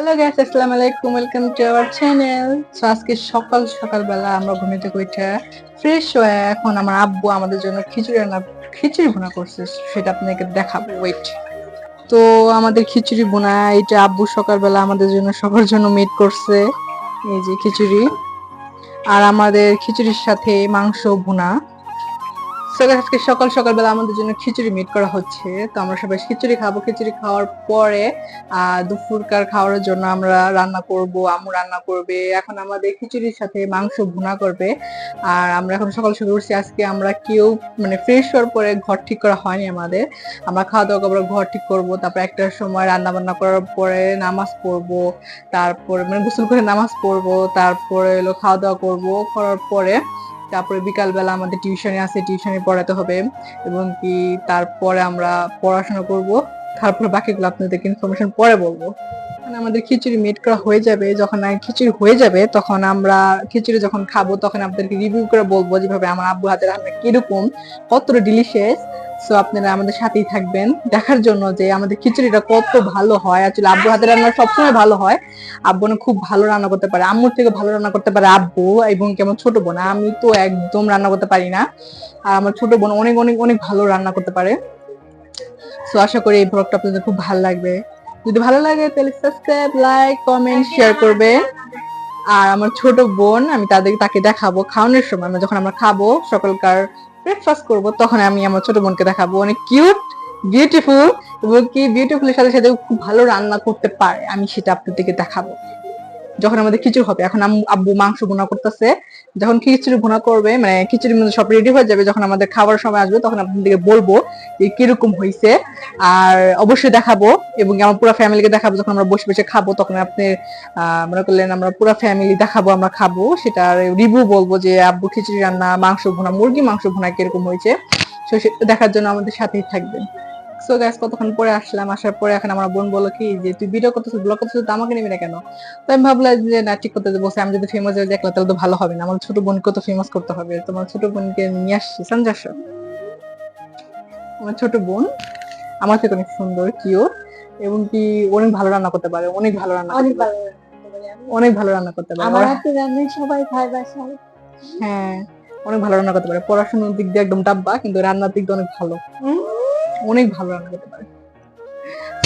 Hello guys আসসালামু আলাইকুম welcome to our channel so আজকে সকাল সকালবেলা আমরা ঘুমিয়ে থেকে উঠে ফ্রেশ হয়ে এখন আমার আব্বু আমাদের জন্য খিচুড়ি রান্না, খিচুড়ি বোনা করছে, সেটা আপনাকে দেখাবো ওয়েট তো আমাদের খিচুড়ি বোনা এটা আব্বু সকালবেলা আমাদের জন্য সবার জন্য মেড করছে, এই যে খিচুড়ি। আর আমাদের খিচুড়ির সাথে মাংস ভুনা। আজকে সকাল সকালবেলা আমাদের জন্য খিচুড়ি মিট করা হচ্ছে। তো আমরা সবাই খিচুড়ি খাব। খিচুড়ি খাওয়ার পরে দুপুরকার খাওয়ার জন্য আমরা রান্না করব, আম্মু রান্না করবে। এখন আমাদের খিচুড়ির সাথে মাংস ভুনা করবে। আর আমরা এখন সকাল সকাল উঠছি। আজকে আমরা কেউ মানে ফ্রেশ হওয়ার পরে ঘর ঠিক করা হয়নি আমাদের। আমরা খাওয়া দাওয়া করব, ঘর ঠিক করব। তারপর একটার সময় রান্না বান্না করার পরে নামাজ পড়ব। তারপরে মানে গোসল করে নামাজ পড়ব। তারপরে হলো খাওয়া দাওয়া করব। করার পরে তারপরে বিকালবেলা আমাদের টিউশনে আছে, টিউশনে পড়াতে হবে এবং কি তারপরে আমরা পড়াশোনা করব। তারপরে বাকিগুলো আপনাদেরকে ইনফরমেশন পরে বলব। যখন আমাদের খিচুড়ি মেড করা হয়ে যাবে, যখন খিচুড়ি হয়ে যাবে, তখন আমরা খিচুড়ি যখন খাব, তখন আপনাদেরকে রিভিউ করে বলব যেভাবে আমার আব্বু হাতের রান্না কীরকম কতটা ডিলিশিয়াস সো আপনারা আমাদের সাথেই থাকবেন, দেখার জন্য যে আমাদের খিচুড়িটা কত ভালো হয়। আসলে আব্বু হাতের রান্না সবসময় ভালো হয়। আব্বু না খুব ভালো রান্না করতে পারে। আম্মুর থেকে ভালো রান্না করতে পারে আব্বু এবং কেমন ছোট বোন। আমি তো একদম রান্না করতে পারি না। আর আমার ছোট বোন অনেক অনেক অনেক ভালো রান্না করতে পারে। সো আশা করি এই ব্লগটা আপনাদের খুব ভালো লাগবে। যদি ভালো লাগে, তাহলে সাবস্ক্রাইব লাইক কমেন্ট শেয়ার করবে। আর আমার ছোট বোন, আমি তাদের, তাকে দেখাবো খাওয়ানোর সময়। মানে যখন আমরা খাব, সকালকার ব্রেকফাস্ট করব, তখন আমি আমার ছোট বোনকে দেখাবো। অনেক কিউট বিউটিফুল এবং কি বিউটিফুলের সাথে সাথে খুব ভালো রান্না করতে পারে। আমি সেটা আপনাদেরকে দেখাবো। যখন আমাদের খিচুড়ি হবে, এখন আব্বু মাংস ভুনা করতেছে, যখন খিচুড়ি ভুনা করবে মানে খিচুড়ির মধ্যে সব রেডি হয়ে যাবে, যখন আমাদের খাবার সময় আসবে, তখন আপনাদেরকে বলব যে কীরকম হয়েছে আর অবশ্যই দেখাবো, এবং আমার পুরো ফ্যামিলিকে দেখাবো, যখন আমরা বসে বসে খাব, তখন আপনি মনে করলেন আমরা পুরো ফ্যামিলি দেখাবো, আমরা খাব সেটা রিভিউ বলব যে আব্বু খিচুড়ি রান্না, মাংস ভুনা, মুরগি মাংস ভুনা কীরকম হয়েছে দেখার জন্য আমাদের সাথেই থাকবেন। সো গ্যাস কতক্ষণ পরে আসলাম? আসার পরে এখন আমার বোন বলল কি যে তুই ভিডিও করতেছিস ব্লগ করতেছিস তো আমাকে নিবি না কেন? তো আমি ভাবলাম যে না ঠিক করতে বসে আমি যদি ফেমাস হয়ে দেখলাম তাহলে তো ভালো হবে না। আমার ছোট বোনকে তো ফেমাস করতে হবে। তোমার ছোট বোনকে নিয়ে আসছি। সঞ্জাস আমার ছোট বোন আমার থেকে অনেক সুন্দর কিউট এবং কি অনেক ভালো রান্না করতে পারে অনেক ভালো রান্না করতে অনেক পারে। ভালো। অনেক ভালো রান্না করতে পারে। আমার হাতে রান্না সবাই খায় বাসায়। হ্যাঁ অনেক ভালো রান্না করতে পারে। পড়াশোনার দিক দিয়ে একদম ডাব্বা কিন্তু রান্নার দিক দিয়ে অনেক ভালো। অনেক ভালো রান্না করতে পারে।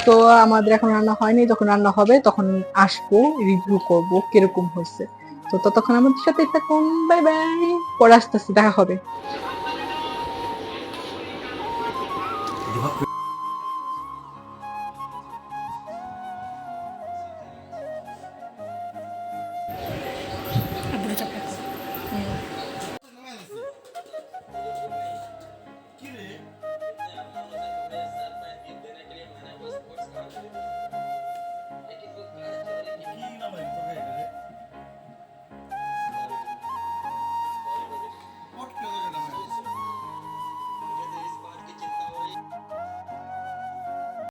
তো আমাদের এখন রান্না হয়নি, যখন রান্না হবে তখন আসব রিভিউ করব কীরকম হয়েছে। তো ততক্ষণ আমাদের সাথে থাকুন বাই বাই পরে আসতেছি, দেখা হবে।